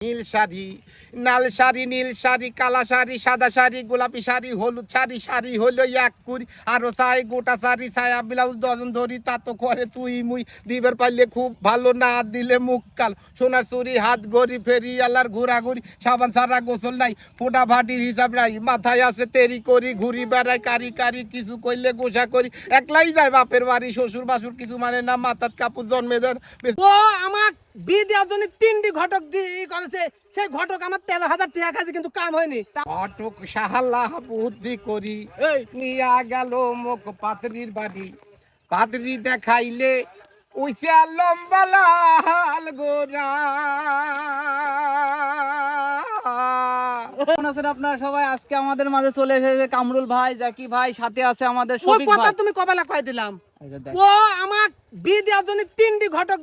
নীল শাড়ি, নাল শাড়ি, নীল শাড়ি, কালা শাড়ি, সাদা শাড়ি, গোলাপি শাড়ি, হলুদ শাড়ি শাড়ি হলো এক কুড়ি। আরও চাই গোটা শাড়ি ছায়া ব্লাউজ ডজন ধরি, তা তো করে তুই মুই। দিবার পারলে খুব ভালো, না দিলে মুখ কাল। সোনার চুরি, হাত গড়ি, ফেরি, আলার ঘোরাঘুরি, সাবান সারা গোসল নাই, ফোটা ভাটির হিসাব নাই। মাথায় আছে তেরি করি, ঘুরি বেড়াই, কারি কারি, কিছু কইলে গোসা করি। একলাই যায় বাপের বাড়ি শ্বশুর বাসুর কিছু মানে না, মাথার কাপড় জন্মে দেন। ও আমার বিয়ে দেওয়ার জন্য তিনটি ঘটক করেছে সেই ঘটক আমার তেরো হাজার টাকা খাইছে কিন্তু কাম হয়নি। অটক সাহাল্লা বুদ্ধি করি নিয়া গেল মুখ পাত্রীর বাড়ি। পাত্রী দেখাইলে উইসা লম্বা লাল গোরা। আপনারা সবাই? আজকে আমাদের মাঝে চলে এসেছে কামরুল ভাই জাকি ভাই সাথে আছে আমাদের কথা তুমি কবেলা কয়ে দিলাম? ও আমার বিয়ে দেওয়ার জন্য তিনটি ঘটক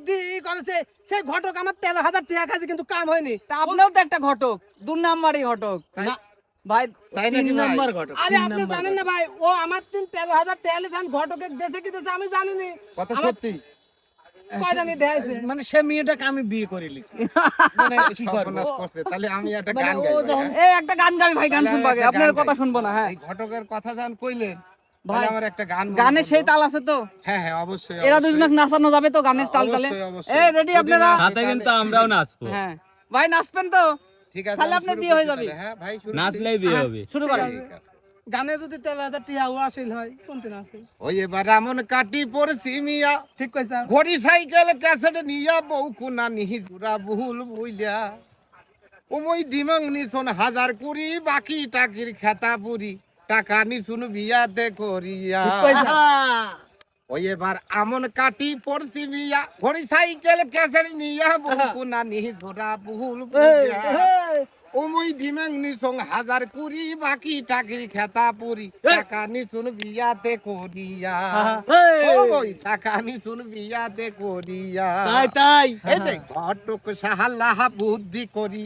করেছে। সেই ঘটক আমার তেরো হাজার টাকা খাইছে কিন্তু কাম হয়নি। তা আপনিও তো একটা ঘটক দু নাম্বারই ঘটক। ভাই তাই নাকি ভাই? আরে আপনি জানেন না ভাই ও আমার তিন তেরো হাজার টাকা ধান ঘটকের দেশে কি দেশে আমি জানি নি কথা সত্যি। মানে সে মেয়েটাকে আমি বিয়ে করে লিছি মানে তাহলে আমি একটা গান গাই এই একটা গান গাবি ভাই গান শুনব আপনার কথা শুনব না হ্যাঁ। ঘটকের কথা জান কইলেন ভাই, আমার একটা গান গানে সেই তাল আছে তো? হ্যাঁ হ্যাঁ অবশ্যই এরা। নাচানো যাবে তো গানের তাল তালে। এই রেডি আপনারা? সাথে কিন্তু আমরাও নাচবো। হ্যাঁ। ভাই নাচবেন তো? ঠিক আছে তাহলে আপনার বিয়ে হয়ে যাবে। হ্যাঁ ভাই শুরু নাচলেই বিয়ে হবে। শুরু করেন। গানে যদি তেরো হাজার টাকা আসিল হয় কোনদিন আসিল? ওই এবার এমন কাটি পড়ছি মিয়া। ঠিক কইছা। ঘড়ি সাইকেল ক্যাসেট নিয়া বউ কুনা নিহি জুরা ভুল বুইলা। ওমই ডিমং নিছন হাজার কুড়ি বাকি টাকির খেতা পুরি টাকা নিছুন বিয়াতে করিয়া। ওই এবার আমন কাটি পড়ছি বিয়া। ঘড়ি সাইকেল ক্যাসেট নিয়া বউ না নিহি ধরা ভুল ওমই ডিমং নিছং হাজার কুড়ি বাকি টাকির খেতা পুরি। টাকা নিছুন বিয়াতে করিয়া। ওই টাকা নিছুন বিয়াতে করিয়া। তাই তাই। এই যে ঘটক সাহাল্লাহা বুদ্ধি করি।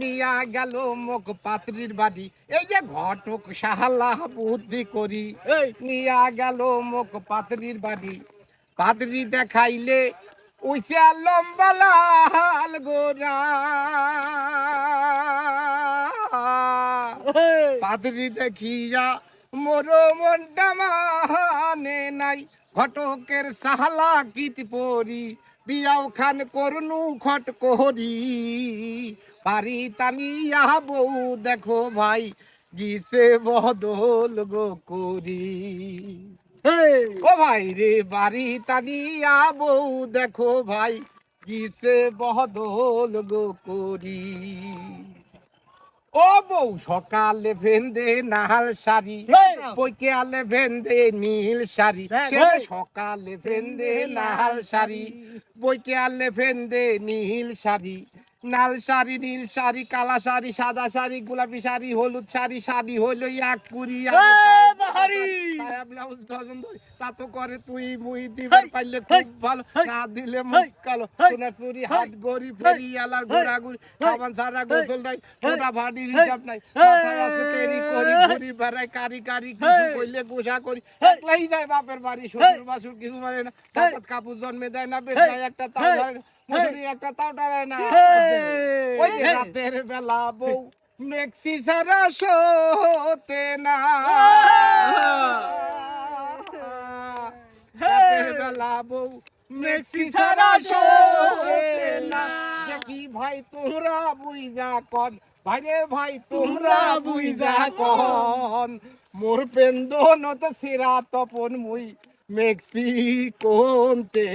নিয়া গেল মুখ পাত্রীর বাড়ি। এই যে ঘটক সাহাল্লাহা বুদ্ধি করি। নিয়া গেল মুখ পাত্রীর বাড়ি। পাত্রী দেখাইলে উইসা লম্বা লাল গোরা পাত্রী দেখিয়া মোর মনটা মানে নাই। ঘটকের সাহালা গীত পড়ি, বিয়াও খান করনু খট কোহরি পারি তানিয়া বউ, দেখো ভাই গিসে বদল গো করি। ও ভাই রে বাড়ি তানিয়া বউ দেখো ভাই কিসে বহদল গো করি? ও বউ সকালে ভেন্দে নাহাল শাড়ি বইকে আলে ভেন্দে নীল শাড়ি সকালে ভেন্দে নাহাল শাড়ি বইকে আলে ভেন্দে নীল শাড়ি নাল শাড়ি নীল শাড়ি কালা শাড়ি সাদা শাড়ি গোলাপি শাড়ি হলুদ শাড়ি শাড়ি হলো এক কুড়ি সায়া ব্লাউজ ডজন ধরি। তা তো করে তুই মুই দিবার পাইলে খুব ভালো। না দিলে মুখ কালো। সোনার চুরি হাত গড়ি ফেরি আলার ঘোরাঘুরি সাবান সারা গোসল নাই ছোটা ভাটির হিসাব নাই। মাথায় আছে তেরি করি ঘুরি বেড়াই কারি কারি কিছু কইলে গোসা করি। একলাই যায় বাপের বাড়ি শ্বশুর বাসুর কিছু মানে না। কাপড় কাপড় জন্মে দেয় না বেটায় একটা তাও ধরে না মশুরি একটা তাও টানে না। ওই রাতের বেলা বউ মেক্সি সারা শোতে না। বউ মেক্সি সারা শোতে না। কি ভাই তোমরা বুইজা কন? ভাইরে ভাই তোমরা বুইজা কন। মোর পেন্দন তো সিরা তপন মুই মেক্সিকোনতে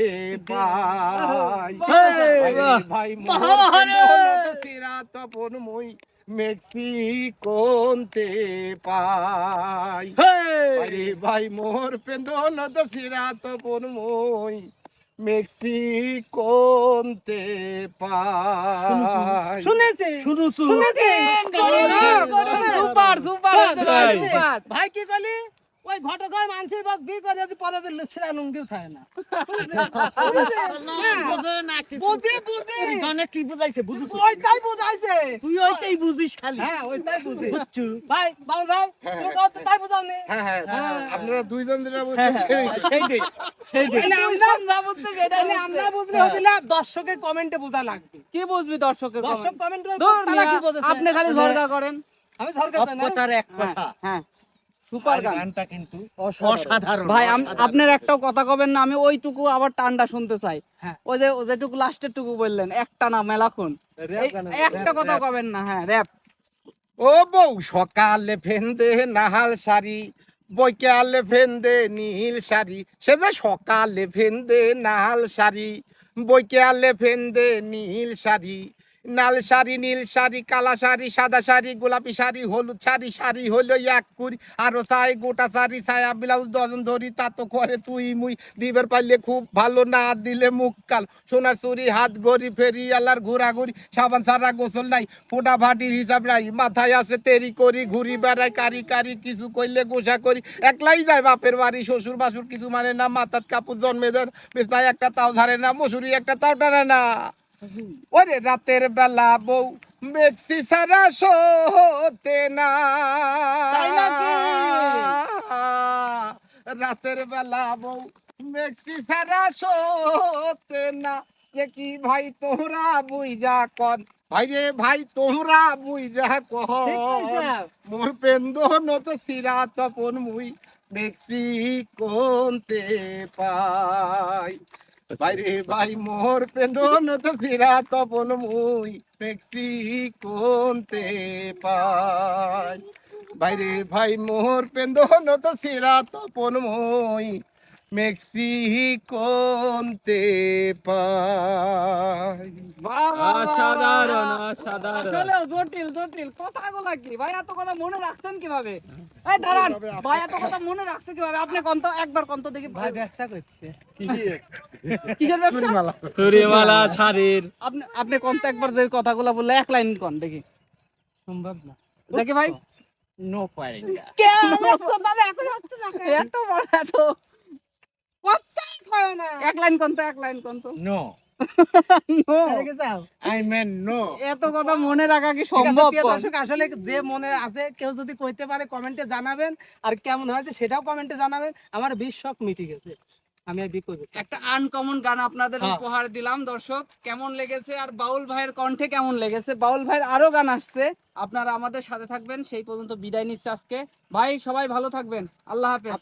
আরে ভাই মোর সিরা তপন মুই মেক্সিকোনতে পাই। আরে ভাই মোর পেন্দন তো সিরা তপন মুই মেক্সিকোনতে পাই। শুনেছে? শুনু শুনু। শুনেছি? সুপার সুপার ভাই। কি কইলি ওই ওই ঘটক মানুষের বাদ বিয়ে করে যদি পদে দিলে ছেড়া লুঙ্গিও খায় না। বুঝেছেন? হ্যাঁ। বুঝি বুঝি কি বুঝাইছে বুঝু ওইটাই বুঝাইছে। তুই ওইটাই বুঝিস খালি। হ্যাঁ ওইটাই বুঝি। বুঝছু? ভাই বাবু ভাই হ্যাঁ, তুমি কত তাই বুঝাওনি? হ্যাঁ হ্যাঁ। হ্যাঁ। আপনারা দুইজন সেই- আমরা- তাহলে আমরা বুঝলে হবিলা দর্শকে কমেন্টে বোঝা লাগবে। কি বুঝবি দর্শকের দর্শক কমেন্ট তারা কি আপনি খালি ঝরগা করেন। আমি সরকার না। এক হ্যাঁ, কথা হ্যাঁ। সুপার গান। গানটা কিন্তু অসাধারণ। ভাই আপনার একটাও কথা কবেন না আমি ওইটুকু আবার টানটা শুনতে চাই। হ্যাঁ। ওই যে যেটুকু লাস্টের টুকু বললেন একটা না একটা কথা কবেন না হ্যাঁ র্যাপ। ও বউ সকালে ফেন্দে নাহাল শাড়ি বৈকালে ফেন্দে নীল শাড়ি। সে যে সকালে ফেন্দে নাহাল শাড়ি বৈকালে ফেন্দে নীল শাড়ি। নাল শাড়ি, নীল শাড়ি, কালা শাড়ি, সাদা শাড়ি, গোলাপি শাড়ি, হলুদ শাড়ি শাড়ি হলো এক কুড়ি। আরও চাই, গোটা শাড়ি ছায়া ব্লাউজ ডজন ধরি, তা তো করে তুই মুই। দিবের পাইলে খুব ভালো না দিলে মুখ কাল। সোনার চুরি, হাত গড়ি, ফেরি, আল্লাহর ঘোরাঘুরি, সাবান সারা গোসল নাই, ফোটা ভাটির হিসাব নাই। মাথায় আছে তেরি করি, ঘুরি বেড়াই, কারি কারি, কিছু কইলে গোসা করি। একলাই যায় বাপের বাড়ি, শ্বশুর বাসুর কিছু মানে না, মাথার কাপড় জন্মে দেন, বিছনায় একটা তাও ধারে না মশুরি একটা তাও টানে না। ওরে রাতের বেলা বউ মেক্সি সারা শোতে না? রাতের বেলা বউ মেক্সি সারা শোতে না। দেখি ভাই তোমরা বুঝা কন? ভাই রে ভাই তোমরা বুঝা কন? কইছা। মোর পেন্দ নত সিরা তপন মুই মেক্সি কোনতে পাই? বাইরে ভাই, মোর পেন্দন নত সিরা তপন মুই মেক্সি কোনতে পাই। বাইরে ভাই, মোর পেন্দন নত সিরা তপন মুই মেক্সি কোনতে পাই। অসাধারণ অসাধারণ। আসলে জটিল জটিল। কথাগুলা কি? ভাই এত কথা মনে রাখছেন কীভাবে? এই দাঁড়ান। ভাই এত কথা মনে রাখছে কীভাবে? আপনি কন্ত একবার কন্ত দেখি। ভাই ব্যবসা করতে কিসের ব্যবসা? চুরিমালা শাড়ির। আপনি আপনি কন্ত একবার যে কথাগুলো বললে এক লাইন কন দেখি। সম্ভব না। দেখি ভাই। নো পয়েন্ট এত বড় এত কথাই কয় না? এক লাইন কন্ত এক লাইন কন্ত। নো No, এদিকে যাও আই মেন নো এত কথা মনে রাখা কি সম্ভব দর্শক আসলে যে মনে আছে কেউ যদি কইতে পারে কমেন্টে জানাবেন আর কেমন হয়েছে সেটাও কমেন্টে জানাবেন। আমার বিশ শখ মিটে গেছে। আমি আর একটা আনকমন গান আপনাদের হ্যাঁ। উপহার দিলাম দর্শক। কেমন লেগেছে? আর বাউল ভাইয়ের কণ্ঠে কেমন লেগেছে? বাউল ভাইয়ের আরও গান আসছে। আপনারা আমাদের সাথে থাকবেন। সেই পর্যন্ত বিদায় নিচ্ছে আজকে। ভাই সবাই ভালো থাকবেন। আল্লাহ হাফেজ।